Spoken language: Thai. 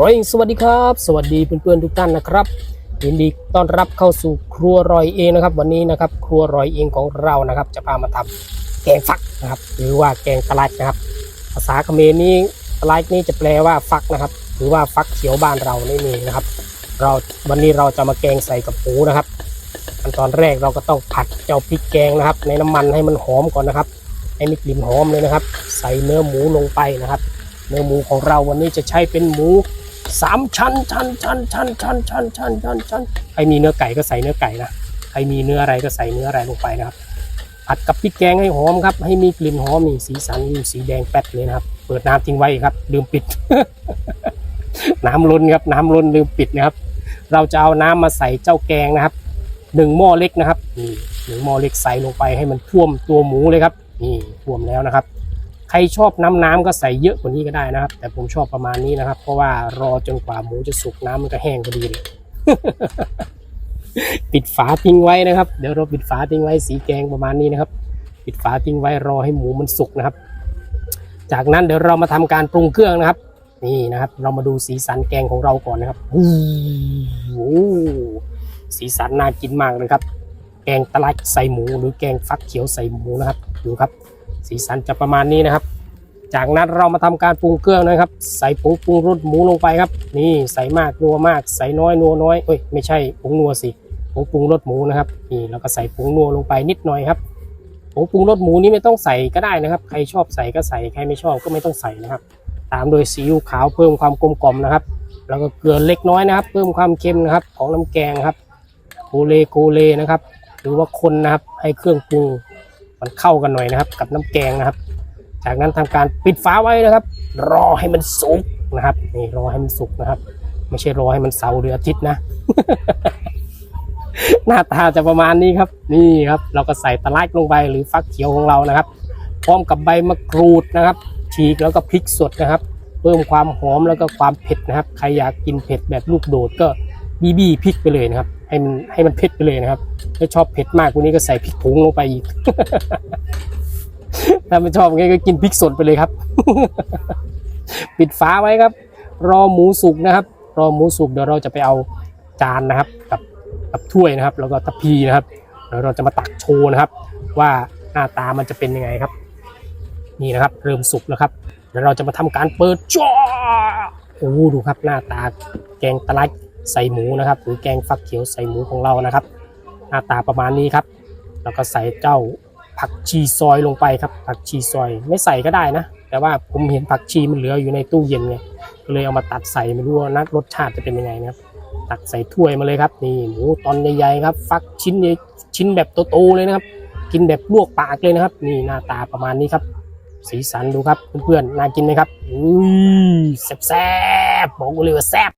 โอ้ยสวัสดีครับ สวัสดีเพื่อนๆทุกท่านนะครับยินดีต้อนรับเข้าสู่ครัวรอยเองนะครับ วันนี้นะครับ ครัวรอยเองของเรานะครับ จะพามาทำแกงฟักนะครับ หรือว่าแกงตะไลนะครับ ภาษาเขมรนี้ตะไลนี่จะแปลว่าฟักนะครับ หรือว่าฟักเขียวบ้านเรานี่นี่นะครับ เราวันนี้เราจะมาแกงใส่กับหมูนะครับขั้นตอนแรกเราก็ต้องผัดเจ้าพริกแกงนะครับ ในน้ำมันให้มันหอมก่อนนะครับให้มีกลิ่นหอมเลยนะครับ ใส่เนื้อหมูลงไปนะครับ เนื้อหมูของเราวันนี้จะใช้เป็นหมู สามชั้นชั้นชั้นชั้นชั้นชั้นชั้นชั้นชั้นใครมีเนื้อไก่ก็ใส่เนื้อไก่นะใครมีเนื้ออะไรก็ใส่เนื้ออะไรลงไปนะครับผัดกับพริกแกงให้หอมครับ ให้มีกลิ่นหอมนี่สีสันนี่สีแดงแป๊ดเลยนะครับ เปิดน้ำทิ้งไว้ครับลืมปิด น้ำล้นครับ น้ำล้นลืมปิดนะครับ เราจะเอาน้ำมาใส่เจ้าแกงนะครับหนึ่งหม้อเล็กนะครับนี่หนึ่งหม้อเล็กใส่ลงไปให้มันท่วมตัวหมูเลยครับนี่ท่วมแล้วนะครับ ใครชอบน้ำน้ำก็ใส่เยอะกว่านี้ก็ได้นะครับ แต่ผมชอบประมาณนี้นะครับ เพราะว่ารอจนกว่าหมูจะสุกน้ำมันก็แห้งพอดีเลยปิดฝาทิ้งไว้นะครับ เดี๋ยวเราปิดฝาทิ้งไว้สีแกงประมาณนี้นะครับ ปิดฝาทิ้งไว้รอให้หมูมันสุกนะครับ จากนั้นเดี๋ยวเรามาทำการปรุงเครื่องนะครับ นี่นะครับ เรามาดูสีสันแกงของเราก่อนนะครับโอู้หูสีสันน่ากินมากเลยครับ แกงตะไลใส่หมู หรือแกงฟักเขียวใส่หมูนะครับ ดูครับ สีสันจะประมาณนี้นะครับ จากนั้นเรามาทำการปรุงเครื่องนะครับ ใส่ผงปรุงรสหมูลงไปครับ นี่ใส่มากนัวมาก ใส่น้อยนัวน้อยเอ้ยไม่ใช่ผงนัวสิผงปรุงรสหมูนะครับนี่แล้วก็ใส่ผงนัวลงไปนิดหน่อยครับผงปรุงรสหมูนี้ไม่ต้องใส่ก็ได้นะครับ ใครชอบใส่ก็ใส่ใครไม่ชอบก็ไม่ต้องใส่นะครับ ตามโดยซีอิ๊วขาวเพิ่มความกลมกล่อมนะครับแล้วก็เกลือเล็กน้อยนะครับ เพิ่มความเค็มนะครับ ของน้ำแกงครับโกเลโกเลนะครับ หรือว่าคนนะครับให้เครื่องปรุง มันเข้ากันหน่อยนะครับ กับน้ำแกงนะครับ จากนั้นทำการปิดฝาไว้นะครับ รอให้มันสุกนะครับนี่รอให้มันสุกนะครับ ไม่ใช่รอให้มันเสาร์หรืออาทิตย์นะ หน้าตาจะประมาณนี้ครับ นี่ครับ เราก็ใส่ตะไลลงไปหรือฟักเขียวของเรานะครับ พร้อมกับใบมะกรูดนะครับ ฉีกแล้วก็พริกสดนะครับ เพิ่มความหอมแล้วก็ความเผ็ดนะครับ ใครอยากกินเผ็ดแบบลูกโดดก็ บีบีพริกไปเลยนะครับ ให้มันให้มันเผ็ดไปเลยนะครับ ถ้าชอบเผ็ดมากกว่านี้ก็ใส่พริกผงลงไปอีก ถ้าไม่ชอบไงก็กินพริกสดไปเลยครับ ปิดฝาไว้ครับ รอหมูสุกนะครับ รอหมูสุกเดี๋ยวเราจะไปเอาจานนะครับ กับกับถ้วยนะครับ แล้วก็ทัพพีนะครับเดี๋ยวเราจะมาตักโชว์นะครับ ว่าหน้าตามันจะเป็นยังไงครับ นี่นะครับ เริ่มสุกแล้วครับเดี๋ยวเราจะมาทำการเปิดจ้าโอ้ดูครับหน้าตาแกงตะไล ใส่หมูนะครับหรือแกงฟักเขียวใส่หมูของเรานะครับ หน้าตาประมาณนี้ครับ แล้วก็ใส่เจ้าผักชีซอยลงไปครับ ผักชีซอยไม่ใส่ก็ได้นะ แต่ว่าผมเห็นผักชีมันเหลืออยู่ในตู้เย็นไงก็เลยเอามาตัดใส่ไม่รู้ว่านักรสชาติจะเป็นยังไงนะครับตักใส่ถ้วยมาเลยครับนี่หมูตอนใหญ่ๆครับ ฟักชิ้นใหญ่ชิ้นแบบโตๆเลยนะครับ กินแบบลวกปากเลยนะครับ นี่หน้าตาประมาณนี้ครับ สีสันดูครับเพื่อนๆน่ากินไหมครับอุ้ยแซ่บๆบอกเลยว่าแซ่บ